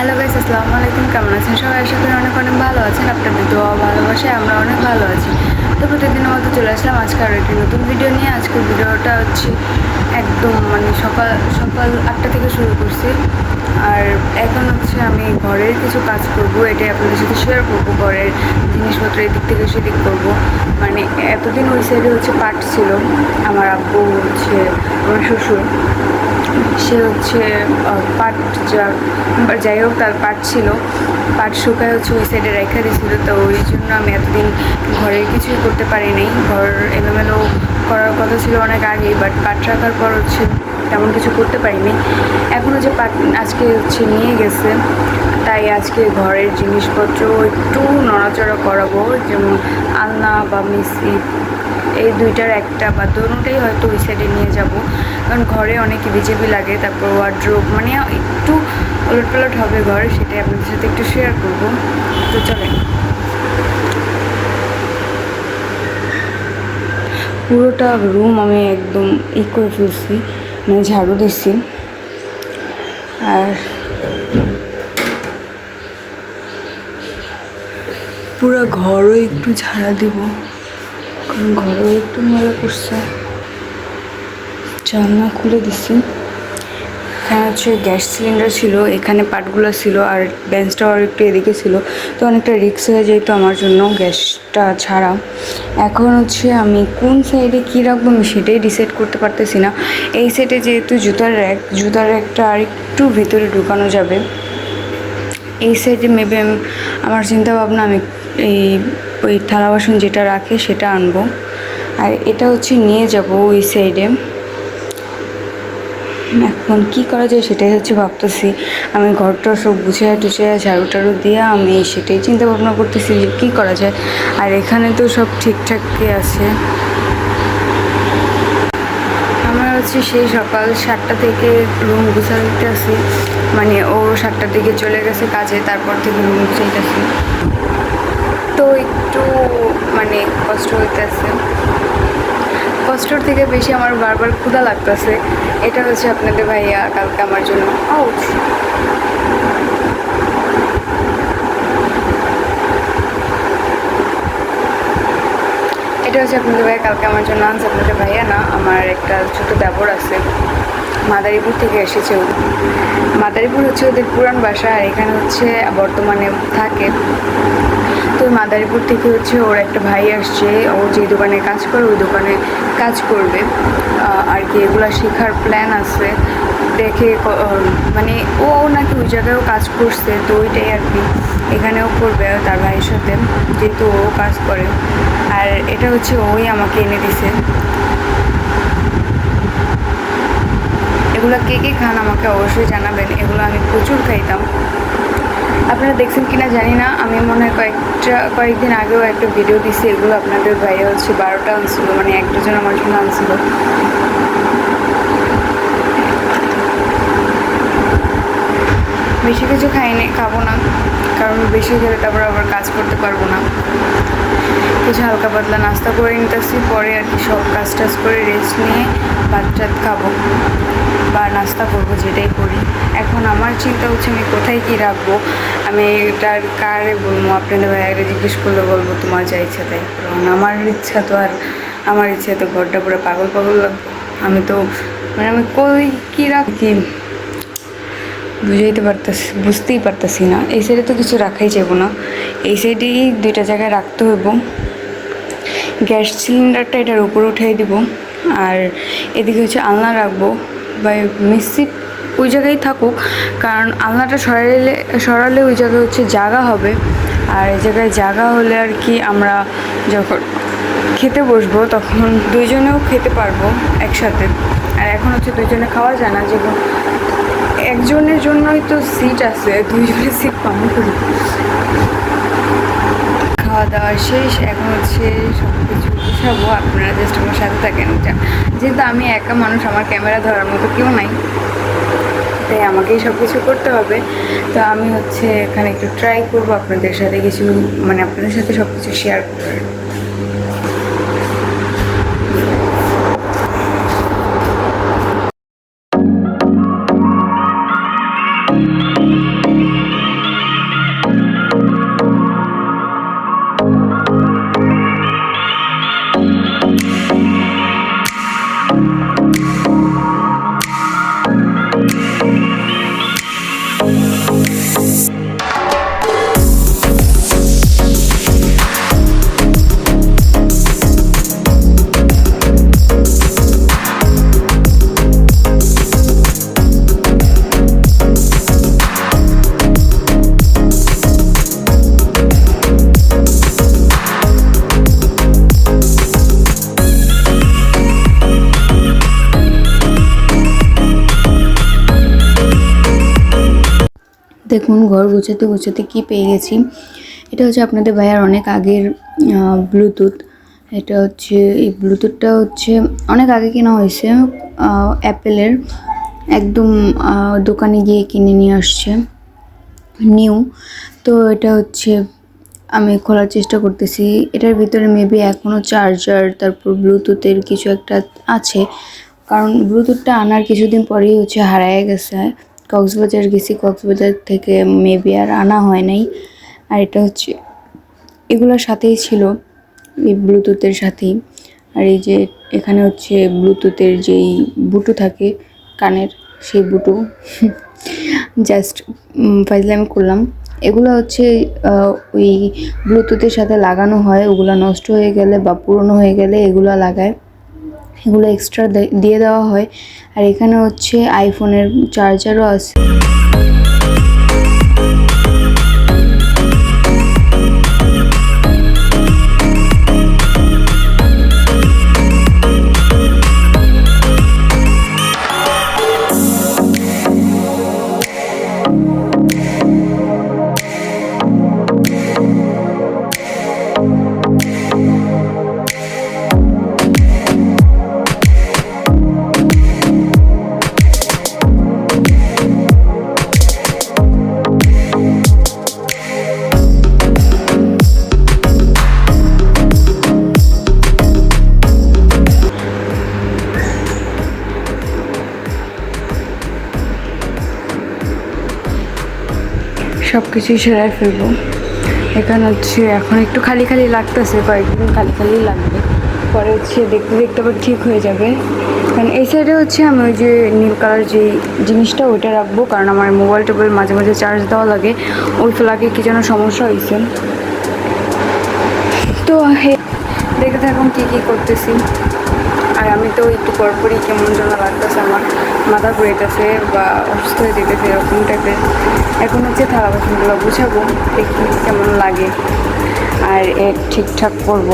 Hello guys, আসসালামু আলাইকুম, কেমন আছেন সবাই? আশা করি অনেক অনেক ভালো আছেন। আপনাদের দোয়া ভালোবাসে আমরা অনেক ভালো আছি। তো প্রতিদিনের মতো চলে আসলাম আজকে আরও একটি নতুন ভিডিও নিয়ে। আজকের ভিডিওটা হচ্ছে একদম মানে সকাল সকাল আটটা থেকে শুরু করছি। আর এখন হচ্ছে আমি ঘরের কিছু কাজ করব, এটাই আপনাদের সাথে শেয়ার করব, ঘরের জিনিসপত্র এদিক থেকে সেদিক করব। মানে এতদিন ওই সাইডে হচ্ছে পাট ছিল। আমার আব্বু হচ্ছে আমার শ্বশুর। সে হচ্ছে পাট যা যাই হোক তার পাট ছিল, পাট শুকায় হচ্ছে ওই সাইডে রেখা দিয়েছিল, তো ওই জন্য আমি এতদিন ঘরের কিছুই করতে পারিনি। ঘর এলোমেলো করার কথা ছিল অনেক আগেই বাট পাট রাখার পর হচ্ছে তেমন কিছু করতে পারিনি। এখনও যে পাট আজকে হচ্ছে নিয়ে গেছে, তাই আজকে ঘরের জিনিসপত্র একটু নড়াচড়া করাবো, যেমন আলনা বা মিসি এই দুইটার একটা বা দুটোটাই হয়তো ওই সাইডে নিয়ে যাব। কারণ ঘরে অনেক বিজেপি লাগে, তারপর ওয়ার্ড্রোব মানে একটু ওলট পালট হবে ঘর, সেটাই আপনাদের সাথে একটু শেয়ার করব। তো চলেন। পুরোটা রুম আমি একদম ই করে ফেলছি মানে ঝাড়ু দিচ্ছি। আর পুরো ঘরও একটু ঝাড়া দিব। ঘরও একটু ময়লা করছে। জানলা খুলে দিছি। এখানে হচ্ছে গ্যাস সিলিন্ডার ছিল, এখানে পাটগুলো ছিল আর বেঞ্চটাও আর একটু এদিকে ছিল। তো অনেকটা রিক্স হয়ে যেত আমার জন্য গ্যাসটা ছাড়া। এখন হচ্ছে আমি কোন সাইডে কী রাখব আমি সেটাই ডিসাইড করতে পারতেছি না। এই সাইডে যেহেতু জুতার র্যাক জুতার র্যাকটা আর একটু ভিতরে ঢুকানো যাবে। এই সাইডে মেবি আমি, আমার চিন্তা ভাবনা আমি এই ওই থালা বাসন যেটা রাখে সেটা আনব। আর এটা হচ্ছে নিয়ে যাব ওই সাইডে এখন কি করা যায় সেটাই হচ্ছে ভাবতেছি। আমি ঘরটা সব গুছিয়ে টুছিয়ে ঝাড়ু টাড়ু দিয়ে আমি সেটাই চিন্তা ভাবনা করতেছি যে কী করা যায়। আর এখানে তো সব ঠিকঠাকই আছে। আমার হচ্ছে সেই সকাল সাতটা থেকে রুম গুছাইতে আসি মানে ও সাতটার দিকে চলে গেছে কাজে, তারপর থেকে রুম গুছাইতেছি। তো একটু মানে কষ্ট হইতেছে। কষ্টর থেকে বেশি আমার বারবার ক্ষুধা লাগতেছে। এটা হচ্ছে আপনাদের ভাইয়া কালকে আমার জন্য। আউট এটা হচ্ছে আপনাদের ভাইয়া কালকে আমার জন্য। আনছে আপনাদের ভাইয়া না আমার একটা ছোট দেবর আছে। মাদারীপুর থেকে এসেছে ও। মাদারীপুর হচ্ছে ওদের পুরান বাসা আর এখানে হচ্ছে বর্তমানে থাকে। তো মাদারীপুর থেকে হচ্ছে ওর একটা ভাই আসছে, ও যে দোকানে কাজ করে, ওই দোকানে কাজ করবে। আর কি এগুলো শেখার প্ল্যান আছে। দেখে মানে ও নাকি ওই জায়গায়ও কাজ করছে, তো ওইটাই আর কি। এখানেও করবে তার ভাইয়ের সাথে, যেহেতু ও কাজ করে। আর এটা হচ্ছে ওই আমাকে এনে দিছে। এগুলো কে কে খান আমাকে অবশ্যই জানাবেন। এগুলো আমি প্রচুর খাইতাম। আপনারা দেখছেন কি না জানি না। আমি মনে হয় কয়েকটা, কয়েকদিন আগেও একটা ভিডিও দিছি। এগুলো আপনাদের ভাইয়া হচ্ছে বারোটা আনছিল মানে এক ডজন আমার জন্য আনছিল। বেশি কিছু খাইনি, খাব না। কারণ বেশি খেলে তারপর আবার কাজ করতে পারব না। কিছু হালকা পাতলা নাস্তা করে নিতেছি, পরে আর কি সব কাজ টাজ করে রেস্ট নিয়ে ভাত টাত খাব বা নাস্তা করব, যেটাই করি। এখন আমার চিন্তা হচ্ছে আমি কোথায় কী রাখব? আমি এটার কারে বলব? আপনাদের ভাইয়ারে জিজ্ঞেস করলে বলব, তোমার যা ইচ্ছা তাই কারণ আমার ইচ্ছা তো আর, আমার ইচ্ছা তো ঘরটা পুরো পাগল পাগল লাগবে আমি তো মানে আমি কই কী রাখি বুঝাইতে পারতেছি, বুঝতেই পারতেছি না। এই সাইডে তো কিছু রাখাই যাব না। এই সাইডেই দুইটা জায়গায় রাখতে হইব। গ্যাস সিলিন্ডারটা এটার উপরে উঠিয়ে দিব। আর এদিকে হচ্ছে আলনা রাখব বা মিক্সি ওই জায়গায় থাকুক, কারণ আলনাটা সরালে সরালে ওই জায়গায় হচ্ছে জায়গা হবে। আর এই জায়গায় জায়গা হলে আর কি আমরা যখন খেতে বসবো তখন দুইজনেও খেতে পারব একসাথে। আর এখন হচ্ছে দুইজনে খাওয়া যায় না যেমন একজনের জন্যই তো সিট আছে, দুইজনের সিট পাবো। খাওয়া দাওয়া শেষ, এখন হচ্ছে সব কিছু গুছাবো। আপনারা জাস্ট আমার সাথে থাকেন যেহেতু আমি একা মানুষ, আমার ক্যামেরা ধরার মতো কেউ নাই। তাই আমাকেই সব কিছু করতে হবে। তো আমি হচ্ছে এখানে একটু ট্রাই করব আপনাদের সাথে কিছু মানে আপনাদের সাথে সব কিছু শেয়ার করার। দেখুন, ঘর গোছাতে গোছাতে কি পেয়ে গেছি। এটা হচ্ছে আপনাদের ভাইয়ার অনেক আগের ব্লুটুথ এটা হচ্ছে, এই ব্লুটুথটা হচ্ছে অনেক আগে কেনা হয়েছে অ্যাপেলের একদম দোকানে গিয়ে কিনে নিয়ে আসছে। নিউ। তো এটা হচ্ছে, আমি খোলার চেষ্টা করতেছি। এটার ভিতরে মেবি এখনও চার্জার তারপর ব্লুটুথের কিছু একটা আছে। কারণ ব্লুটুথটা আনার কিছুদিন পরেই হচ্ছে হারায় গেছে। কক্সবাজার গেছি, কক্সবাজার থেকে মেবি আর আনা হয় নাই। আর এটা হচ্ছে, এগুলোর সাথেই ছিল, এই ব্লুটুথের সাথেই। আর এই যে এখানে হচ্ছে ব্লুটুথের যেই বুটু থাকে, কানের সেই বুটু। জাস্ট ফাইজলামি করলাম। এগুলো হচ্ছে ওই ব্লুটুথের সাথে লাগানো হয়, ওগুলো নষ্ট হয়ে গেলে বা পুরনো হয়ে গেলে এগুলো লাগায়। এগুলো এক্সট্রা দিয়ে দেওয়া হয়। আর এখানে হচ্ছে আইফোনের চার্জারও আছে। সব কিছুই সেরাই ফেলব। এখানে হচ্ছে এখন একটু খালি খালি লাগতেছে, কয়েকদিন খালি খালি লাগবে। পরে হচ্ছে দেখতে দেখতে আবার ঠিক হয়ে যাবে। কারণ এই সাইডে হচ্ছে আমি ওই যে নীল কালার যে জিনিসটা ওইটা রাখব, কারণ আমার মোবাইল টোবাইল মাঝে মাঝে চার্জ দেওয়া লাগে। ওই ফ্লাগে কি যেন সমস্যা হয়েছে তো দেখে থাকুন কী কী করতেছি। আর আমি তো একটু পরপরই কেমন যেন লাগতেছে, আমার মাথা ঘুরেতেছে বা অসুস্থ হয়ে যেতেছে, এরকম টাইপের এখন হচ্ছে থালা বাসনগুলো গুছাবো, দেখি কেমন লাগে। আর এ ঠিকঠাক করব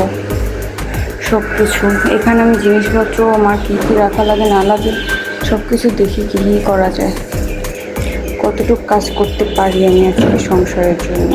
সব কিছু এখানে আমি জিনিসপত্র, আমার কী কী রাখা লাগে, না লাগে সব কিছু দেখি কী কী করা যায়। কতটুকু কাজ করতে পারি আমি আসলে সংসারের জন্য?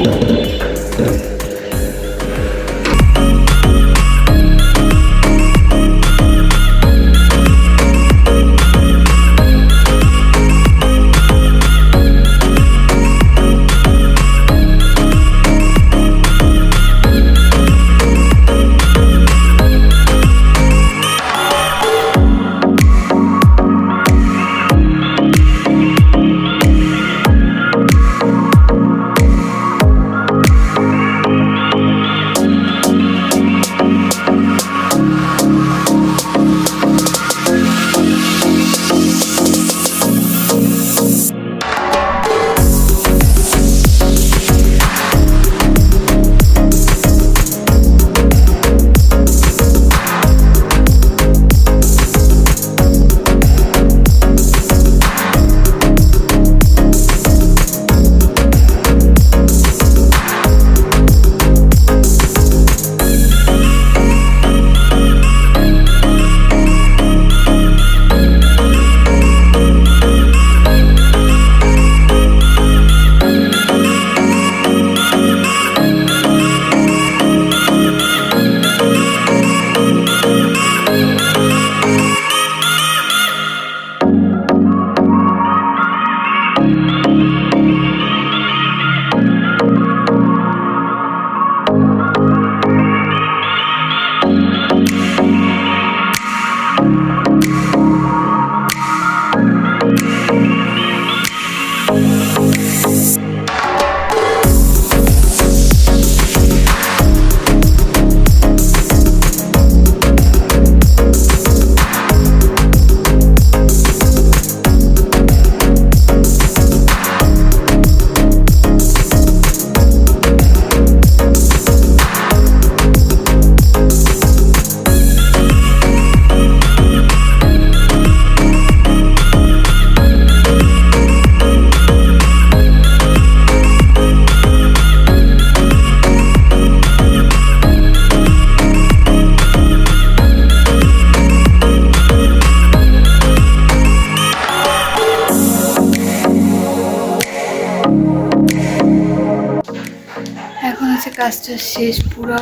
কাজটা শেষ, পুরো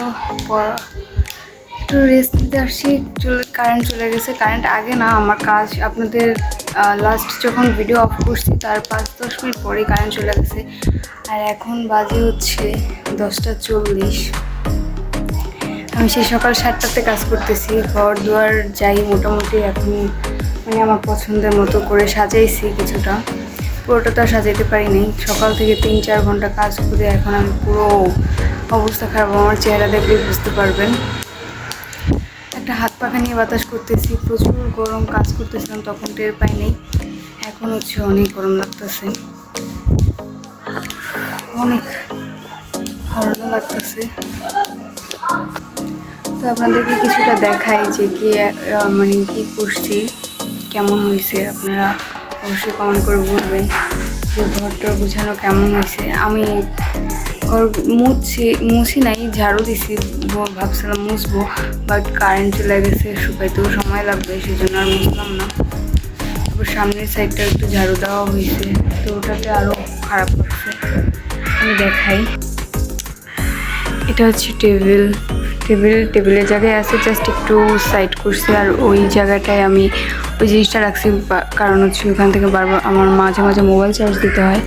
একটু রেস্ট নিতে আসছি, চলে কারেন্ট চলে গেছে। কারেন্ট আগে না, আমার কাজ। আপনাদের লাস্ট যখন ভিডিও অফ করছি, তার পাঁচ, দশ মিনিট পরেই কারেন্ট চলে গেছে। আর এখন বাজে হচ্ছে দশটা চল্লিশ। আমি সেই সকাল সাতটাতে কাজ করতেছি, ঘর দুয়ার যাই মোটামুটি এখন মানে আমার পছন্দের মতো করে সাজাইছি কিছুটা। পুরোটা তো আর সাজাইতে পারিনি। সকাল থেকে তিন, চার ঘণ্টা কাজ করে এখন আমি পুরো অবস্থা খারাপ, আমার চেহারা দেখলেই বুঝতে পারবেন। একটা হাত পাখা নিয়ে বাতাস করতেছি, প্রচুর গরম কাজ করতেছিলাম, তখন টের পাই নেই। এখন হচ্ছে অনেক গরম লাগতেছে। অনেক ভালো লাগতেছে। তো আপনাদেরকে কিছুটা দেখাই যে কি মানে কি করছি, কেমন হয়েছে, আপনারা অবশ্যই কমেন্ট করে বলবেন যে ঘরটা গুছানো কেমন হয়েছে। আমি ঘর মুছছি মুছি নাই, ঝাড়ু দিছি ভাবছিলাম মুছবো বাট কারেন্ট চলে গেছে, শুকাইতেও সময় লাগবে সেই জন্য আর মুছলাম না। তারপর সামনের সাইডটা একটু ঝাড়ু দেওয়া হয়েছে, তো ওটাতে আরও খারাপ হচ্ছে আমি দেখাই। এটা হচ্ছে টেবিল। টেবিল, টেবিলের জায়গায় আছে জাস্ট একটু সাইড করছি। আর ওই জায়গাটায় আমি ওই জিনিসটা রাখছি কারণ হচ্ছে ওখান থেকে বারবার আমার মাঝে মাঝে মোবাইল চার্জ দিতে হয়।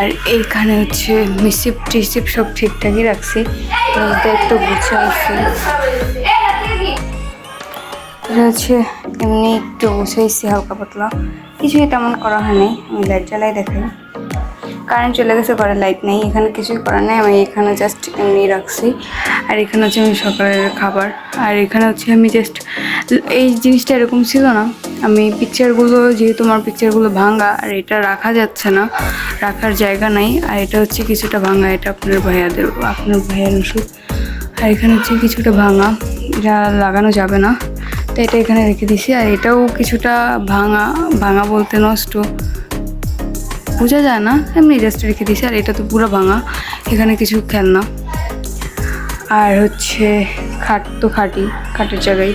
আর এইখানে হচ্ছে মিসিপ টিসিপ সব ঠিকঠাকই রাখছি। একটু গুছাইছি। এটা হচ্ছে এমনি একটু গুছাইছি হালকা পাতলা। কিছুই তেমন করা হয়নি, আমি লাইট জ্বালাই দেখাই। কারেন্ট চলে গেছে ঘরে লাইট নেই। এখানে কিছুই করার নেই। আমি এখানে জাস্ট এমনি রাখছি। আর এখানে হচ্ছে আমি সকালের খাবার। আর এখানে হচ্ছে আমি জাস্ট এই জিনিসটা এরকম ছিল না। আমি পিকচারগুলো যেহেতু আমার পিকচারগুলো ভাঙা আর এটা রাখা যাচ্ছে না, রাখার জায়গা নাই। আর এটা হচ্ছে কিছুটা ভাঙা এটা আপনার ভাইয়াদের, আপনার ভাইয়ার ওষুধ। আর এখানে হচ্ছে কিছুটা ভাঙা। এটা লাগানো যাবে না। তো এটা এখানে রেখে দিছি। আর এটাও কিছুটা ভাঙা ভাঙা বলতে নষ্ট। বোঝা যায় না। এমনি জাস্ট রেখে দিছি আর এটা তো পুরো ভাঙা। এখানে কিছু খেলনা। আর হচ্ছে খাট তো খাটি খাটের জায়গায়।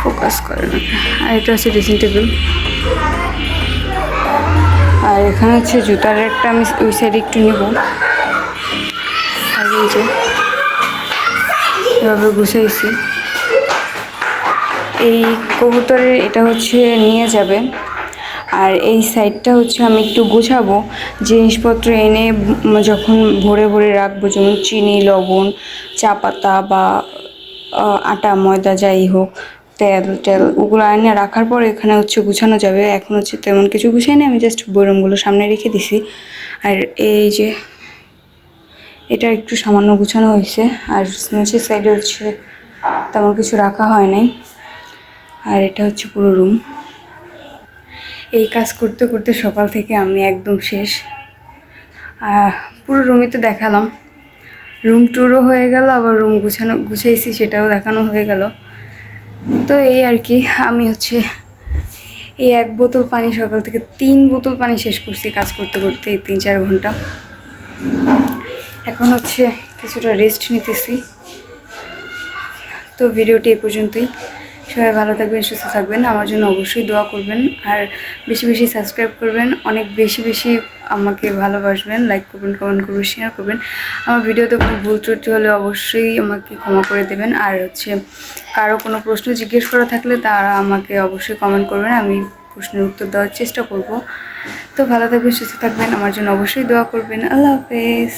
ফোকাস করে না। আর এটা হচ্ছে ড্রেসিং টেবিল আর এখানে হচ্ছে জুতার একটা আমি ওই সাইডে একটু নেব। আর এই যে, এভাবে গুছাইছি। এই কবুতরের এটা হচ্ছে নিয়ে যাবে আর এই সাইডটা হচ্ছে আমি একটু গোছাবো। জিনিসপত্র এনে যখন ভরে ভরে রাখব, যেমন চিনি, লবণ, চা পাতা বা আটা, ময়দা, যাই হোক, তেল, টেল, ওগুলো এনে রাখার পর এখানে হচ্ছে গুছানো যাবে। এখন হচ্ছে তেমন কিছু গুছাইনি আমি জাস্ট বরমগুলো সামনে রেখে দিছি। আর এই যে, এটা একটু সামান্য গুছানো হয়েছে। আর নিচের সাইডে হচ্ছে তেমন কিছু রাখা হয় নাই। আর এটা হচ্ছে পুরো রুম এই কাজ করতে করতে সকাল থেকে আমি একদম শেষ। পুরো রুমই তো দেখালাম। রুম ট্যুরও হয়ে গেল, আবার রুম গুছানো, গুছাইছি, সেটাও দেখানো হয়ে গেল। তো এই আর কি, আমি হচ্ছে এই এক বোতল পানি সকাল থেকে তিন বোতল পানি শেষ করছি কাজ করতে করতে এই তিন চার ঘণ্টা। এখন হচ্ছে কিছুটা রেস্ট নিতেছি। তো ভিডিওটি এই পর্যন্তই। সবাই ভালো থাকবেন, সুস্থ থাকবেন। আমার জন্য অবশ্যই দোয়া করবেন আর বেশি বেশি সাবস্ক্রাইব করবেন। অনেক বেশি বেশি আমাকে ভালোবাসবেন লাইক করবেন কমেন্ট করবেন শেয়ার করবেন। আমার ভিডিওতে কোনো ভুল ত্রুটি হলে অবশ্যই আমাকে ক্ষমা করে দেবেন। আর হচ্ছে কারও কোনো প্রশ্ন জিজ্ঞেস করা থাকলে তারা আমাকে অবশ্যই কমেন্ট করবেন। আমি প্রশ্নের উত্তর দেওয়ার চেষ্টা করব। তো ভালো থাকবেন, সুস্থ থাকবেন। আমার জন্য অবশ্যই দোয়া করবেন। আল্লাহ হাফেজ।